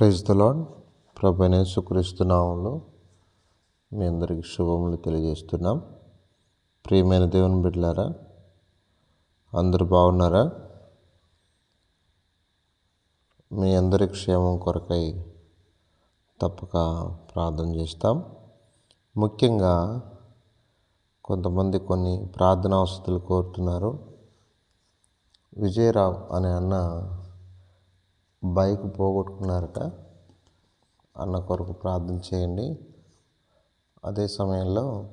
Praise the lord ప్రభు యేసుక్రీస్తునామంలో మీ అందరికీ శుభములు తెలియజేస్తున్నాం. ప్రియమైన దేవుని బిడ్డలారా అందరూ బాగున్నారా? మీ అందరి క్షేమం కొరకై తప్పక ప్రార్థన చేస్తాం. ముఖ్యంగా కొంతమంది కొన్ని ప్రార్థనా వసతులు కోరుతున్నారు. విజయరావు అనే అన్న బైక్ పోగొట్టుకున్నారట. అన్న కొరకు ప్రార్థన చేయండి. అదే సమయంలో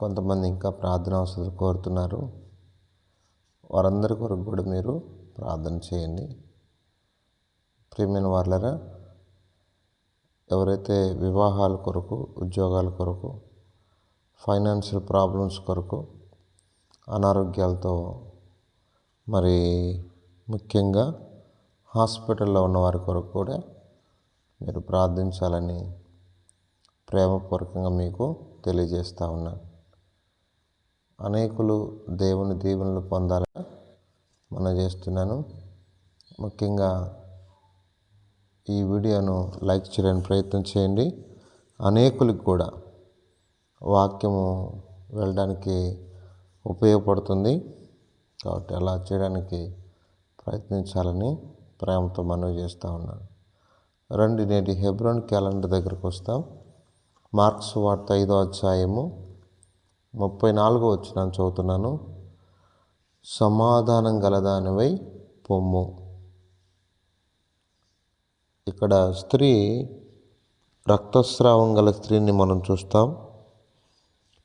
కొంతమంది ఇంకా ప్రార్థన అవసరాలు కోరుతున్నారు. వారందరి కొరకు కూడా మీరు ప్రార్థన చేయండి. ప్రియమైన వాళ్ళరా ఎవరైతే వివాహాల కొరకు ఉద్యోగాల కొరకు ఫైనాన్షియల్ ప్రాబ్లమ్స్ కొరకు అనారోగ్యాలతో మరి ముఖ్యంగా హాస్పిటల్లో ఉన్నవారి కొరకు కూడా మీరు ప్రార్థించాలని ప్రేమపూర్వకంగా మీకు తెలియజేస్తూ ఉన్నాను. అనేకులు దేవుని దీవెనలు పొందాలని మనం చేస్తున్నాను. ముఖ్యంగా ఈ వీడియోను లైక్ చేయడానికి ప్రయత్నం చేయండి. అనేకులకు కూడా వాక్యము వెళ్ళడానికి ఉపయోగపడుతుంది. కాబట్టి అలా చేయడానికి ప్రయత్నించాలని ప్రేమతో మనవి చేస్తూ ఉన్నాను. రండి నేటి హెబ్రోన్ క్యాలెండర్ దగ్గరకు వస్తాం. మార్క్స్ వార్త ఐదో అధ్యాయము ముప్పై నాలుగో వచ్చిన చదువుతున్నాను. సమాధానం గలదానివై పొమ్ము. ఇక్కడ స్త్రీ రక్తస్రావం గల స్త్రీని మనం చూస్తాం.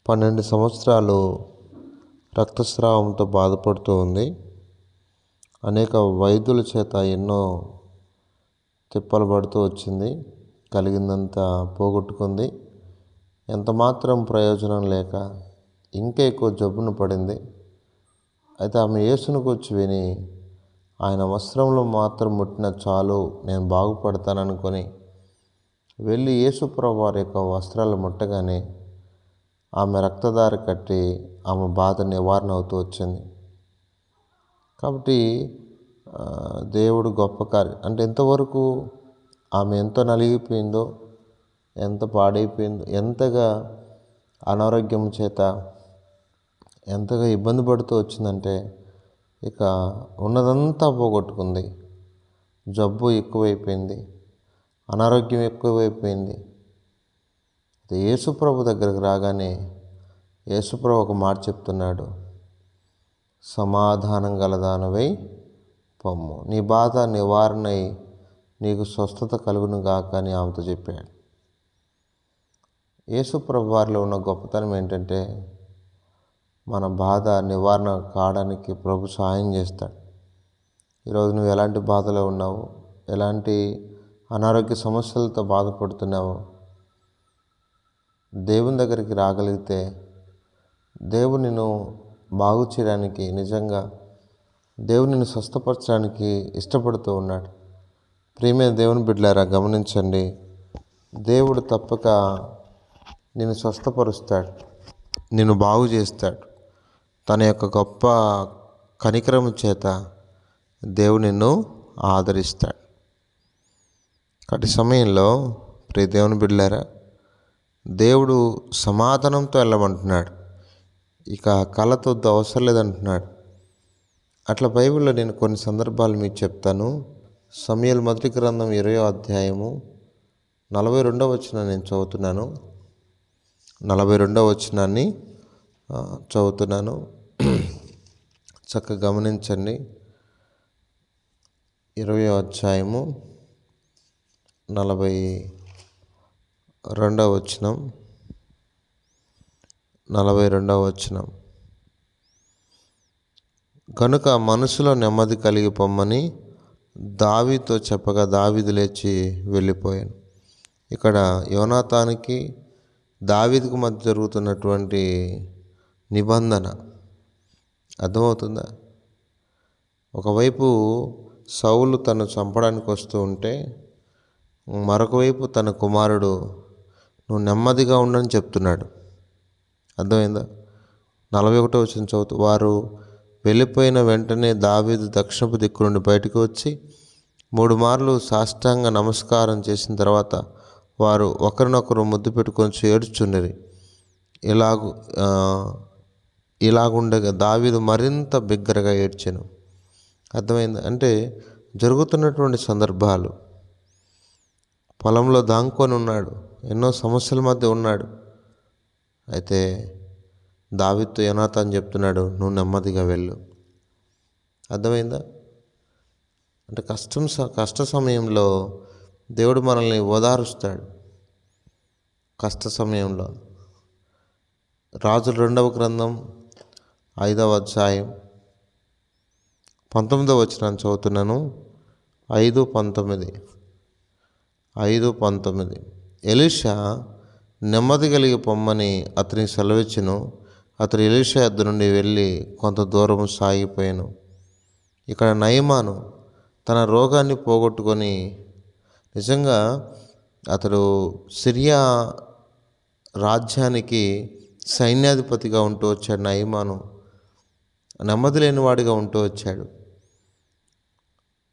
పన్నెండు సంవత్సరాలు రక్తస్రావంతో బాధపడుతూ ఉంది. అనేక వైద్యుల చేత ఎన్నో తిప్పలు పడుతూ వచ్చింది కలిగిందంతా పోగొట్టుకుంది. ఎంత మాత్రం ప్రయోజనం లేక ఇంకా ఎక్కువ జబ్బును పడింది. అయితే ఆమె యేసును కూర్చి విని ఆయన వస్త్రంలో మాత్రం ముట్టిన చాలు నేను బాగుపడతాననుకొని వెళ్ళి యేసుప్రభు వారి యొక్క వస్త్రాలు ముట్టగానే ఆమె రక్తదారి కట్టి ఆమె బాధ నివారణ అవుతూ వచ్చింది. కాబట్టి దేవుడు గొప్ప కార్యం. అంటే ఎంతవరకు ఆమె ఎంత నలిగిపోయిందో ఎంత పాడైపోయిందో ఎంతగా అనారోగ్యం చేత ఎంతగా ఇబ్బంది పడుతూ వచ్చిందంటే ఇక ఉన్నదంతా పోగొట్టుకుంది. జబ్బు ఎక్కువైపోయింది. అనారోగ్యం ఎక్కువైపోయింది. యేసుప్రభు దగ్గరకు రాగానే యేసుప్రభు ఒక మాట చెప్తున్నాడు. సమాధానం గలదానవై పొమ్ము. నీ బాధ నివారణై నీకు స్వస్థత కలుగును గాక అని ఆమెతో చెప్పాడు. యేసుప్రభు వారిలో ఉన్న గొప్పతనం ఏంటంటే మన బాధ నివారణ కావడానికి ప్రభు సహాయం చేస్తాడు. ఈరోజు నువ్వు ఎలాంటి బాధలో ఉన్నావు? ఎలాంటి అనారోగ్య సమస్యలతో బాధపడుతున్నావు? దేవుని దగ్గరికి రాగలిగితే దేవుడు నిన్ను బాగు చేయడానికి నిజంగా దేవుని స్వస్థపరచడానికి ఇష్టపడుతూ ఉన్నాడు. ప్రియమైన దేవుని బిడ్డలారా గమనించండి. దేవుడు తప్పక నేను స్వస్థపరుస్తాడు నేను బాగు చేస్తాడు. తన యొక్క గొప్ప కనికరము చేత దేవుడు నిన్ను ఆదరిస్తాడు. కటి సమయంలో ప్రియ దేవుని బిడ్డలారా దేవుడు సమాధానంతో వెళ్ళమంటున్నాడు. ఇక కళతో అవసరం లేదంటున్నాడు అట్లా బైబిల్లో నేను కొన్ని సందర్భాలు మీకు చెప్తాను. సమయల్ మొదటి గ్రంథం ఇరవై అధ్యాయము నలభై రెండవ వచ్చిన నేను చదువుతున్నాను. నలభై రెండవ వచనాన్ని చదువుతున్నాను. చక్కగా గమనించండి. ఇరవై అధ్యాయము నలభై రెండవ వచనం. నలభై రెండవ వచనం. కనుక మనసులో నెమ్మది కలిగి పొమ్మని దావితో చెప్పగా దావిది లేచి వెళ్ళిపోయాను. ఇక్కడ యోనాతానికి దావీదుకు మధ్య జరుగుతున్నటువంటి నిబంధన అర్థమవుతుందా? ఒకవైపు సౌలు తను చంపడానికి వస్తూ ఉంటే మరొక వైపు తన కుమారుడు నువ్వు నెమ్మదిగా ఉండని చెప్తున్నాడు. అర్థమైందా? నలభై ఒకటో వచ్చిన చదువుతూ వారు వెళ్ళిపోయిన వెంటనే దావీదు దక్షిణపు దిక్కు నుండి బయటకు వచ్చి మూడు మార్లు సాష్టాంగ నమస్కారం చేసిన తర్వాత వారు ఒకరినొకరు ముద్దు పెట్టుకొని ఏడ్చున్నది ఇలాగు ఇలాగుండగా దావీదు మరింత బిగ్గరగా ఏడ్చాను. అర్థమైంది? అంటే జరుగుతున్నటువంటి సందర్భాలు. పొలంలో దాంకొని ఉన్నాడు ఎన్నో సమస్యల మధ్య ఉన్నాడు. అయితే దావితో యోనాథన్ చెప్తున్నాడు నువ్వు నెమ్మదిగా వెళ్ళు. అర్థమైందా? అంటే కష్టం స- కష్ట సమయంలో దేవుడు మనల్ని ఓదారుస్తాడు. కష్ట సమయంలో. రాజుల రెండవ గ్రంథం ఐదవ అధ్యాయం పంతొమ్మిదవ వచ్చిన చదువుతున్నాను. ఐదు పంతొమ్మిది. ఐదు పంతొమ్మిది. ఎలిషా నెమ్మది కలిగి పొమ్మని అతని సెలవిచ్చును. అతడు ఎలీషా యొద్ద నుండి వెళ్ళి కొంత దూరం సాగిపోయాను. ఇక్కడ నయమాను తన రోగాన్ని పోగొట్టుకొని నిజంగా అతడు సిరియా రాజ్యానికి సైన్యాధిపతిగా ఉంటూ వచ్చాడు నయమాను. నెమ్మది లేనివాడిగా ఉంటూ వచ్చాడు.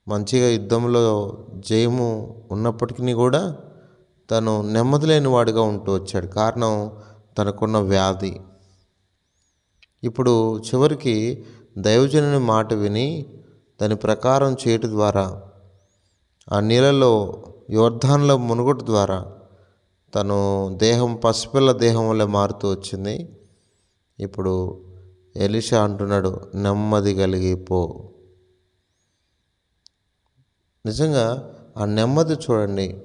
మంచిగా యుద్ధంలో జయము ఉన్నప్పటికీ కూడా తను నెమ్మది లేనివాడిగా ఉంటూ వచ్చాడు. కారణం తనకున్న వ్యాధి. ఇప్పుడు చివరికి దైవజనుని మాట విని దాని ప్రకారం చేయటం ద్వారా ఆ నీళ్ళలో యోర్ధాన్లో మునుగుట ద్వారా తను దేహం పసిపిల్ల దేహం వల్ల మారుతూ వచ్చింది. ఇప్పుడు ఎలిషా అంటున్నాడు నెమ్మది కలిగి పో. నిజంగా ఆ నెమ్మది చూడండి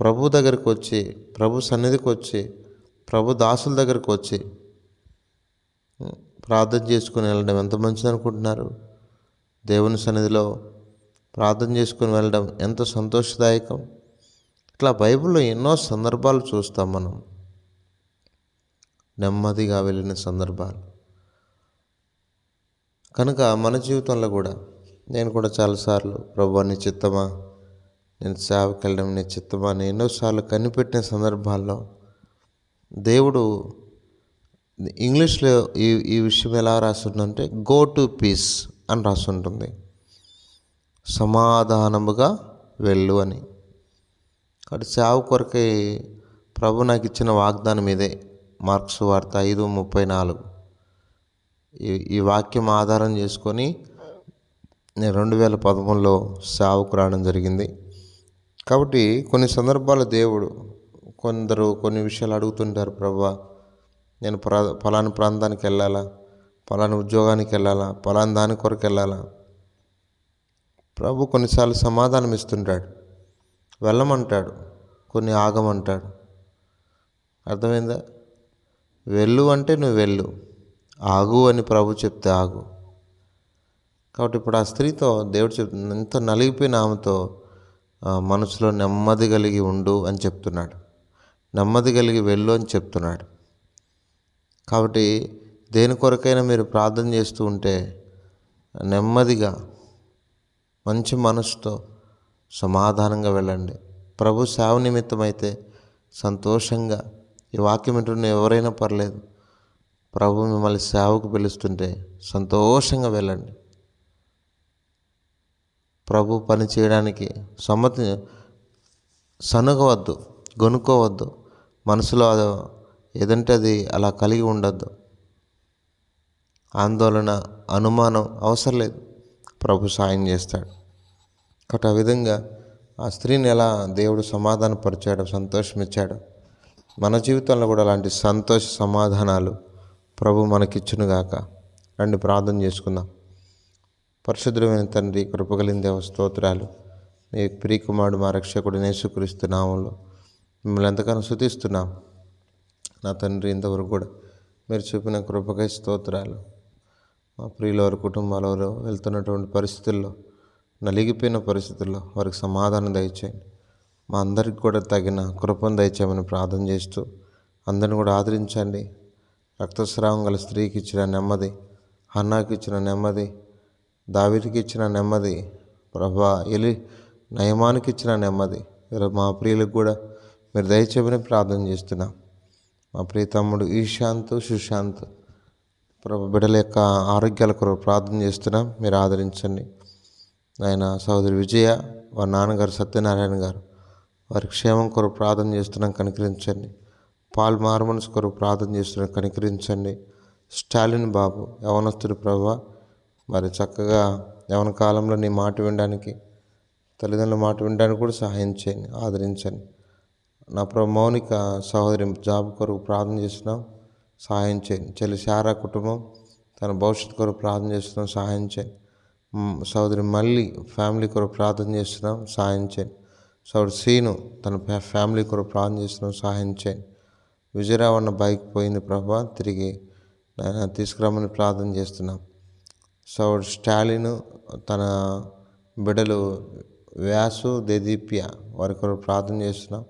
ప్రభు దగ్గరికి వచ్చి ప్రభు సన్నిధికి వచ్చి ప్రభు దాసుల దగ్గరికి వచ్చి ప్రార్థన చేసుకుని వెళ్ళడం ఎంత మంచిది అనుకుంటున్నారు దేవుని సన్నిధిలో ప్రార్థన చేసుకుని వెళ్ళడం ఎంత సంతోషదాయకం? ఇట్లా బైబిల్లో ఎన్నో సందర్భాలు చూస్తాం మనం. నెమ్మదిగా వెళ్ళిన సందర్భాలు. కనుక మన జీవితంలో కూడా నేను కూడా చాలాసార్లు ప్రభు నీ చిత్తమా నేను సేవకి వెళ్ళడం నీ చిత్తమా అని ఎన్నోసార్లు కనిపెట్టిన సందర్భాల్లో దేవుడు ఇంగ్లీష్లో ఈ ఈ విషయం ఎలా రాస్తుందంటే గో టు పీస్ అని రాస్తుంటుంది సమాధానముగా వెళ్ళు అని. కాబట్టి సేవ కొరకై ప్రభు నాకు ఇచ్చిన వాగ్దానం ఇదే. మార్క్స్ వార్త ఐదు ముప్పై నాలుగు. ఈ ఈ వాక్యం ఆధారం చేసుకొని నేను రెండు వేల పదమూడులో సేవకు రావడం జరిగింది. కాబట్టి కొన్ని సందర్భాలు దేవుడు కొందరు కొన్ని విషయాలు అడుగుతుంటారు ప్రభా నేను ప్రా ఫలాని ప్రాంతానికి వెళ్ళాలా? ఫలాని ఉద్యోగానికి వెళ్ళాలా? ఫలాని దాని కొరకు వెళ్ళాలా? ప్రభు కొన్నిసార్లు సమాధానం ఇస్తుంటాడు. వెళ్ళమంటాడు. కొన్ని ఆగమంటాడు. అర్థమైందా? వెళ్ళు అంటే నువ్వు వెళ్ళు. ఆగు అని ప్రభు చెప్తే ఆగు. కాబట్టి ఇప్పుడు ఆ స్త్రీతో దేవుడు చెప్తుంది ఎంత నలిగిపోయిన ఆమెతో మనసులో నెమ్మది కలిగి ఉండు అని చెప్తున్నాడు. నెమ్మది కలిగి వెళ్ళు అని చెప్తున్నాడు. కాబట్టి దేని కొరకైనా మీరు ప్రార్థన చేస్తూ ఉంటే నెమ్మదిగా మంచి మనసుతో సమాధానంగా వెళ్ళండి. ప్రభు సేవ నిమిత్తమైతే సంతోషంగా ఈ వాక్యం వింటున్న ఎవరైనా పర్లేదు. ప్రభు మిమ్మల్ని సేవకు పిలుస్తుంటే సంతోషంగా వెళ్ళండి. ప్రభు పని చేయడానికి సమ్మతి సనుగవద్దు గొనుక్కోవద్దు. మనసులో అది ఏదంటే అది అలా కలిగి ఉండద్దు. ఆందోళన అనుమానం అవసరం లేదు. ప్రభు సాయం చేస్తాడు. కాబట్టి ఆ విధంగా ఆ స్త్రీని ఎలా దేవుడు సమాధానపరిచాడు సంతోషం ఇచ్చాడు మన జీవితంలో కూడా అలాంటి సంతోష సమాధానాలు ప్రభు మనకిచ్చునుగాక. రండి ప్రార్థన చేసుకుందాం. పరిశుద్ధమైన తండ్రి కృపగలిగిన దేవ స్తోత్రాలు. మీ ప్రియకుమారుడు మా రక్షకుడు నేసుక్రీస్తు నామంలో మిమ్మల్ని ఎంతగానో శుతిస్తున్నాం నా తండ్రి ఇంతవరకు కూడా మీరు చూపిన కృపకై స్తోత్రాలు. మా ప్రియుల వారి కుటుంబాల వారు వెళ్తున్నటువంటి పరిస్థితుల్లో నలిగిపోయిన పరిస్థితుల్లో వారికి సమాధానం దయచేయండి. మా అందరికి కూడా తగిన కృపను దయచేయమని ప్రార్థన చేస్తూ అందరిని కూడా ఆదరించండి. రక్తస్రావం గల స్త్రీకి ఇచ్చిన నెమ్మది అన్నాకి ఇచ్చిన నెమ్మది దావిదికి ఇచ్చిన నెమ్మది ప్రభా ఎలి నయమానికి ఇచ్చిన నెమ్మది మా ప్రియులకు కూడా మీరు దయచేయమని ప్రార్థన చేస్తున్నాం. మా ప్రియ తమ్ముడు ఈశాంత్ సుశాంత్ ప్రభు బిడ్డల యొక్క ఆరోగ్యాల కొరకు ప్రార్థన చేస్తున్నాం. మీరు ఆదరించండి. ఆయన సహోదరి విజయ వారి నాన్నగారు సత్యనారాయణ గారు వారి క్షేమం కొరకు ప్రార్థన చేస్తున్నాం కనికరించండి. పాల్ మార్మన్స్ కొరకు ప్రార్థన చేస్తున్నాం కనికరించండి. స్టాలిన్ బాబు యవనస్తుడు ప్రభా మరి చక్కగా యవన కాలంలో నీ మాట వినడానికి తల్లిదండ్రుల మాట వినడానికి కూడా సహాయం చేయండి ఆదరించండి. నా ప్రభు మౌనిక సహోదరి జాబ్ కొరకు ప్రార్థన చేస్తున్నాం సహాయం చేయండి. చెల్లి శారా కుటుంబం తన భవిష్యత్తు కొరకు ప్రార్థన చేస్తున్నాం సహాయం చేయండి. సహోదరి మళ్ళీ ఫ్యామిలీ కొరకు ప్రార్థన చేస్తున్నాం సహాయం చేయండి. సహోదరి సీను తన ఫ్యా- ఫ్యామిలీ కొరకు ప్రార్థన చేస్తున్నాం సహాయం చేయండి. విజయరావు అన్న బైక్ పోయింది ప్రభా తిరిగి తీసుకురామని తీసుకురమ్మని ప్రార్థన చేస్తున్నాం. సో స్టాలిన్ తన బిడ్డలు వ్యాసు దేదీప్య వారి కొరకు ప్రార్థన చేస్తున్నాం.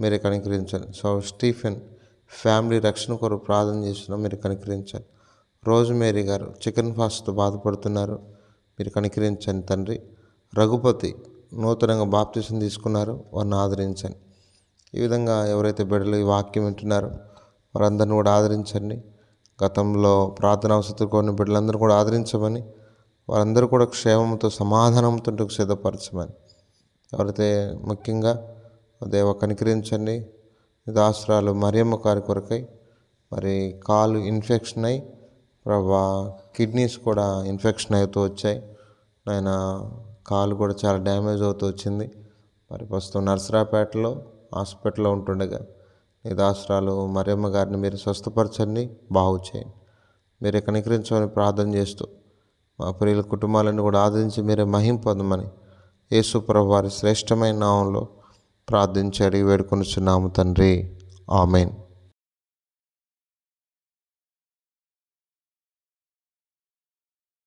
మీరు కనికరించండి. సో స్టీఫెన్ ఫ్యామిలీ రక్షణ కొరకు ప్రార్థన చేస్తున్నాం. మీరు కనికరించాలి రోజుమేరీ గారు చికెన్ ఫాస్ట్తో బాధపడుతున్నారు. మీరు కనికరించండి తండ్రి. రఘుపతి నూతనంగా బాప్తీసం తీసుకున్నారు. వారిని ఆదరించండి. ఈ విధంగా ఎవరైతే బిడ్డలు ఈ వాక్యం వింటున్నారో వారందరిని కూడా ఆదరించండి. గతంలో ప్రార్థన అవసరం కొన్ని బిడ్డలందరూ కూడా ఆదరించమని వారందరూ కూడా క్షేమంతో సమాధానంతో సిద్ధపరచమని. ఎవరైతే ముఖ్యంగా దేవ కనికరించండి దాసరాలు మరియమ్మ గారి కొరకై మరి కాలు ఇన్ఫెక్షన్ అయి ప్రభా కిడ్నీస్ కూడా ఇన్ఫెక్షన్ అవుతూ వచ్చాయి. ఆయన కాలు కూడా చాలా డ్యామేజ్ అవుతూ వచ్చింది. మరి ప్రస్తుతం నర్సరాపేటలో హాస్పిటల్లో ఉంటుండగా నీ మరియమ్మ గారిని మీరు స్వస్థపరచండి బాగు చేయండి. మీరే కనికరించమని ప్రార్థన చేస్తూ మా ప్రియుల కుటుంబాలను కూడా ఆదరించి మీరే మహింపొందమని యేసు ప్రభు వారి శ్రేష్టమైన నామంలో ప్రార్థించి అడిగి వేడుకొనిచున్నాము తండ్రి. ఆమెన్.